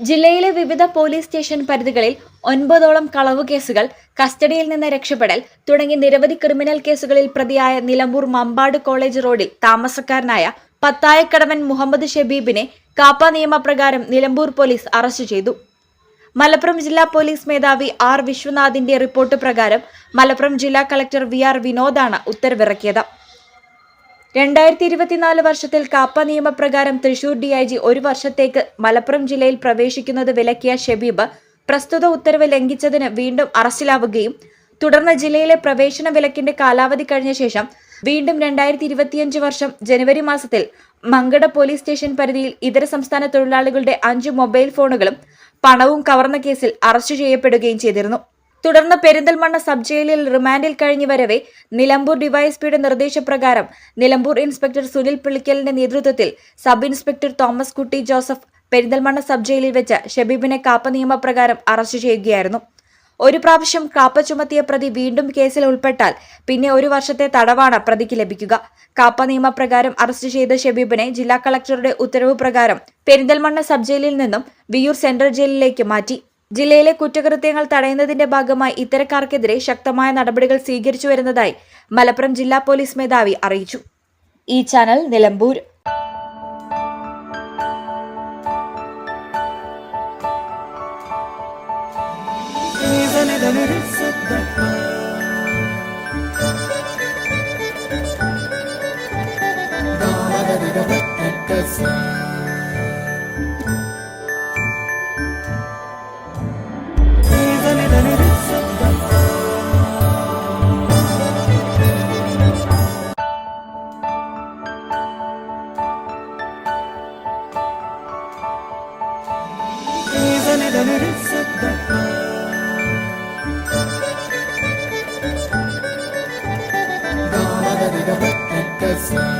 ജില്ലയിലെ വിവിധ police station പരിധികളിൽ ഒൻപതോളം കളവ് കേസുകൾ കസ്റ്റഡിയിൽ നിന്ന് രക്ഷപ്പെടൽ തുടങ്ങി നിരവധി ക്രിമിനൽ കേസുകളിൽ പ്രതിയായ നിലമ്പൂർ മമ്പാട് കോളേജ് റോഡിൽ താമസക്കാരനായ പത്തായക്കടവൻ മുഹമ്മദ് ഷബീബിനെ കാപ്പ നിയമപ്രകാരം നിലമ്പൂർ പോലീസ് അറസ്റ്റ് ചെയ്തു. മലപ്പുറം ജില്ലാ പോലീസ് മേധാവി ആർ വിശ്വനാഥിന്റെ റിപ്പോർട്ട് പ്രകാരം മലപ്പുറം ജില്ലാ കളക്ടർ വി ആർ വിനോദാണ് ഉത്തരവിറക്കിയത്. രണ്ടായിരത്തി ഇരുപത്തിനാല് വർഷത്തിൽ കാപ്പ നിയമപ്രകാരം തൃശൂർ ഡിഐജി ഒരു വർഷത്തേക്ക് മലപ്പുറം ജില്ലയിൽ പ്രവേശിക്കുന്നത് വിലക്കിയ ഷെബീബ് പ്രസ്തുത ഉത്തരവ് ലംഘിച്ചതിന് വീണ്ടും അറസ്റ്റിലാവുകയും തുടർന്ന് ജില്ലയിലെ പ്രവേശന വിലക്കിന്റെ കാലാവധി കഴിഞ്ഞ ശേഷം വീണ്ടും രണ്ടായിരത്തി ഇരുപത്തിയഞ്ച് വർഷം ജനുവരി മാസത്തിൽ മങ്കട പോലീസ് സ്റ്റേഷൻ പരിധിയിൽ ഇതര സംസ്ഥാന തൊഴിലാളികളുടെ അഞ്ച് മൊബൈൽ ഫോണുകളും പണവും കവർന്ന കേസിൽ അറസ്റ്റ് ചെയ്യപ്പെടുകയും ചെയ്തിരുന്നു. തുടർന്ന് പെരിന്തൽമണ്ണ സബ് ജയിലിൽ റിമാൻഡിൽ കഴിഞ്ഞു വരവെ നിലമ്പൂർ ഡിവൈഎസ്പിയുടെ നിർദ്ദേശപ്രകാരം നിലമ്പൂർ ഇൻസ്പെക്ടർ സുനിൽ പിളിക്കലിന്റെ നേതൃത്വത്തിൽ sub inspector Thomas Kutty Joseph Perinthalmanna sub ജയിലിൽ വെച്ച് ഷബീബിനെ കാപ്പ നിയമപ്രകാരം അറസ്റ്റ് ചെയ്യുകയായിരുന്നു. ഒരു പ്രാവശ്യം കാപ്പ ചുമത്തിയ പ്രതി വീണ്ടും കേസിൽ ഉൾപ്പെട്ടാൽ പിന്നെ ഒരു വർഷത്തെ തടവാണ് പ്രതിക്ക് ലഭിക്കുക. കാപ്പ നിയമപ്രകാരം അറസ്റ്റ് ചെയ്ത ഷബീബിനെ ജില്ലാ കളക്ടറുടെ ഉത്തരവ് പ്രകാരം പെരിന്തൽമണ്ണ സബ് ജയിലിൽ നിന്നും വിയൂർ സെൻട്രൽ ജയിലിലേക്ക് മാറ്റി. ജില്ലയിലെ കുറ്റകൃത്യങ്ങൾ തടയുന്നതിന്റെ ഭാഗമായി ഇത്തരക്കാർക്കെതിരെ ശക്തമായ നടപടികൾ സ്വീകരിച്ചു വരുന്നതായി മലപ്പുറം ജില്ലാ പോലീസ് മേധാവി അറിയിച്ചു. ഈ channel Nilambur. döneriz hep beraber. Dağlara